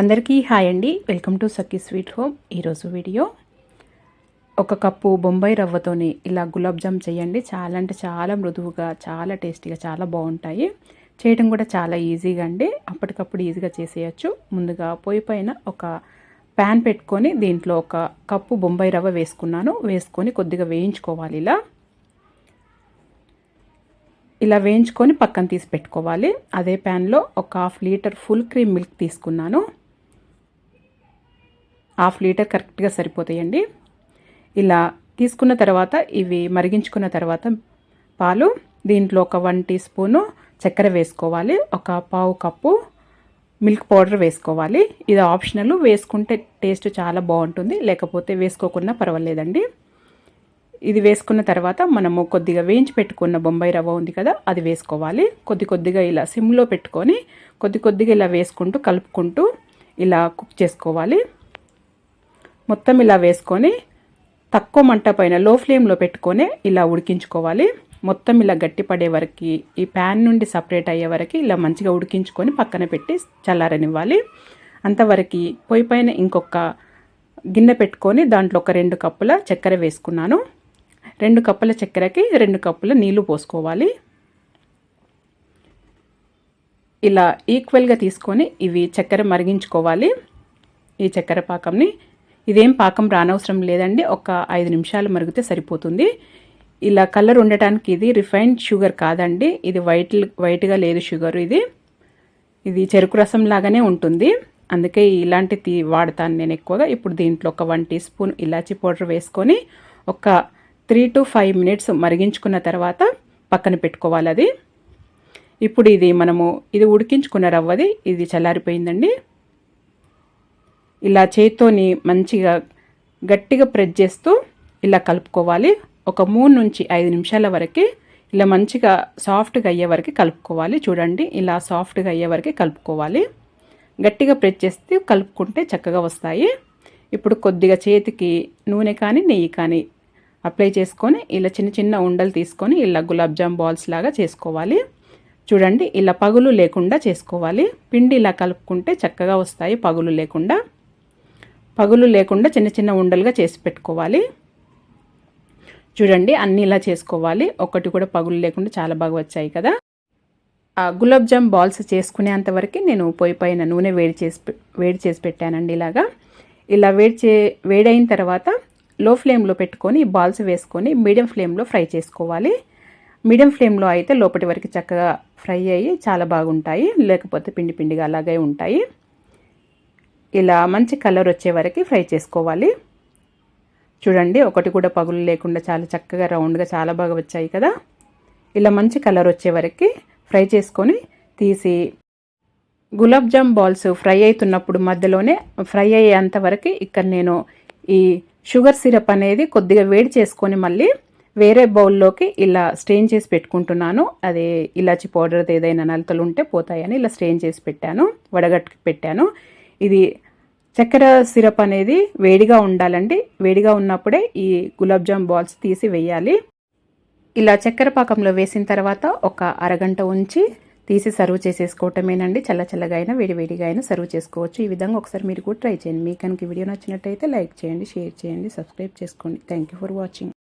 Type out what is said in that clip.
అందరికీ హాయ్ అండి. Welcome to Sakhi sweet home. ఈరోజు వీడియో. ఒక కప్పు బొంబాయి రవ్వతోని ఇలా గులాబ్ జామ్ చేయండి. చాలా అంటే చాలా మృదువుగా చాలా టేస్టీగా చాలా బాగుంటాయి. చేయడం కూడా చాలా ఈజీగా అండి. అప్పటికప్పుడు ఈజీగా చేసేయచ్చు. ముందుగా పొయ్యి పైన ఒక ప్యాన్ పెట్టుకొని దీంట్లో ఒక కప్పు బొంబాయి రవ్వ వేసుకున్నాను. వేసుకొని కొద్దిగా వేయించుకోవాలి ఇలా. ఇలా వేయించుకొని పక్కన తీసి పెట్టుకోవాలి. అదే ప్యాన్లో ఒక half litre full cream milk తీసుకున్నాను. హాఫ్ లీటర్ కరెక్ట్గా సరిపోతాయండి. ఇలా తీసుకున్న తర్వాత ఇవి మరిగించుకున్న తర్వాత పాలు దీంట్లో ఒక వన్ టీ స్పూను చక్కెర వేసుకోవాలి ఒక పావు కప్పు మిల్క్ పౌడర్ వేసుకోవాలి. ఇది ఆప్షనల్ వేసుకుంటే టేస్ట్ చాలా బాగుంటుంది లేకపోతే వేసుకోకుండా పర్వాలేదండి. ఇది వేసుకున్న తర్వాత మనము కొద్దిగా వేయించి పెట్టుకున్న బొంబాయి రవ్వ ఉంది కదా అది వేసుకోవాలి. కొద్ది కొద్దిగా ఇలా సిమ్లో పెట్టుకొని కొద్ది కొద్దిగా ఇలా వేసుకుంటూ కలుపుకుంటూ ఇలా కుక్ చేసుకోవాలి. మొత్తం ఇలా వేసుకొని తక్కువ మంట పైన లో ఫ్లేమ్లో పెట్టుకొని ఇలా ఉడికించుకోవాలి. మొత్తం ఇలా గట్టి పడే వరకు ఈ ప్యాన్ నుండి సపరేట్ అయ్యే వరకు ఇలా మంచిగా ఉడికించుకొని పక్కన పెట్టి చల్లారనివ్వాలి. అంతవరకు పొయ్యి పైన ఇంకొక గిన్నె పెట్టుకొని దాంట్లో ఒక రెండు కప్పుల చక్కెర వేసుకున్నాను. రెండు కప్పుల చక్కెరకి రెండు కప్పుల నీళ్ళు పోసుకోవాలి. ఇలా ఈక్వల్గా తీసుకొని ఇవి చక్కెర మరిగించుకోవాలి. ఈ చక్కెర పాకంని ఇదేం పాకం రానవసరం లేదండి. ఒక ఐదు నిమిషాలు మరిగితే సరిపోతుంది. ఇలా కలర్ ఉండటానికి ఇది రిఫైన్డ్ షుగర్ కాదండి. ఇది వైట్ వైట్గా లేదు షుగర్ ఇది. ఇది చెరుకు రసం లాగానే ఉంటుంది. అందుకే ఇలాంటి తీ వాడతాను నేను ఎక్కువగా. ఇప్పుడు దీంట్లో ఒక వన్ టీ స్పూన్ ఇలాచీ పౌడర్ వేసుకొని ఒక త్రీ టు ఫైవ్ మినిట్స్ మరిగించుకున్న తర్వాత పక్కన పెట్టుకోవాలి అది. ఇప్పుడు ఇది మనము ఇది ఉడికించుకున్న రవ్వది. ఇది చల్లారిపోయిందండి. ఇలా చేత్తోని మంచిగా గట్టిగా ప్రెస్ చేస్తూ ఇలా కలుపుకోవాలి. ఒక మూడు నుంచి ఐదు నిమిషాల వరకు ఇలా మంచిగా సాఫ్ట్గా అయ్యే వరకు కలుపుకోవాలి. చూడండి ఇలా సాఫ్ట్గా అయ్యే వరకు కలుపుకోవాలి. గట్టిగా ప్రెస్ చేస్తే కలుపుకుంటే చక్కగా వస్తాయి. ఇప్పుడు కొద్దిగా చేతికి నూనె కానీ నెయ్యి కానీ అప్లై చేసుకొని ఇలా చిన్న చిన్న ఉండలు తీసుకొని ఇలా గులాబ్ జామ్ బాల్స్ లాగా చేసుకోవాలి. చూడండి ఇలా పగులు లేకుండా చేసుకోవాలి. పిండి ఇలా కలుపుకుంటే చక్కగా వస్తాయి పగులు లేకుండా. పగులు లేకుండా చిన్న చిన్న ఉండలుగా చేసి పెట్టుకోవాలి. చూడండి అన్నీ ఇలా చేసుకోవాలి. ఒకటి కూడా పగులు లేకుండా చాలా బాగా వచ్చాయి కదా. గులాబ్ జామ్ బాల్స్ చేసుకునేంత వరకు నేను పొయ్యి పైన నూనె వేడి చేసి వేడి చేసి పెట్టానండి ఇలాగా. ఇలా వేడి చే వేడైన తర్వాత లో ఫ్లేమ్లో పెట్టుకొని బాల్స్ వేసుకొని మీడియం ఫ్లేమ్లో ఫ్రై చేసుకోవాలి. మీడియం ఫ్లేమ్లో అయితే లోపటి వరకు చక్కగా ఫ్రై అయ్యి చాలా బాగుంటాయి. లేకపోతే పిండి పిండిగా అలాగే ఉంటాయి. ఇలా మంచి కలర్ వచ్చే వరకు ఫ్రై చేసుకోవాలి. చూడండి ఒకటి కూడా పగులు లేకుండా చాలా చక్కగా రౌండ్గా చాలా బాగా వచ్చాయి కదా. ఇలా మంచి కలర్ వచ్చే వరకు ఫ్రై చేసుకొని తీసి గులాబ్ జామ్ బాల్స్ ఫ్రై అవుతున్నప్పుడు మధ్యలోనే ఫ్రై అయ్యేంత వరకు ఇక్కడ నేను ఈ షుగర్ సిరప్ అనేది కొద్దిగా వేడి చేసుకొని మళ్ళీ వేరే బౌల్లోకి ఇలా స్ట్రెయిన్ చేసి పెట్టుకుంటున్నాను. అదే ఇలాచి పౌడర్ ఏదైనా నలతలు ఉంటే పోతాయని ఇలా స్ట్రెయిన్ చేసి పెట్టాను వడగట్టుకు పెట్టాను. ఇది చక్కెర సిరప్ అనేది వేడిగా ఉండాలండి. వేడిగా ఉన్నప్పుడే ఈ గులాబ్ జామ్ బాల్స్ తీసి వేయాలి. ఇలా చక్కెర పాకంలో వేసిన తర్వాత ఒక అరగంట ఉంచి తీసి సర్వ్ చేసేసుకోవటమేనండి. చల్ల చల్లగా అయినా వేడి వేడిగా అయినా సర్వ్ చేసుకోవచ్చు. ఈ విధంగా ఒకసారి మీరు కూడా ట్రై చేయండి. మీకు కనుక వీడియో నచ్చినట్టయితే లైక్ చేయండి షేర్ చేయండి సబ్స్క్రైబ్ చేసుకోండి. Thank for watching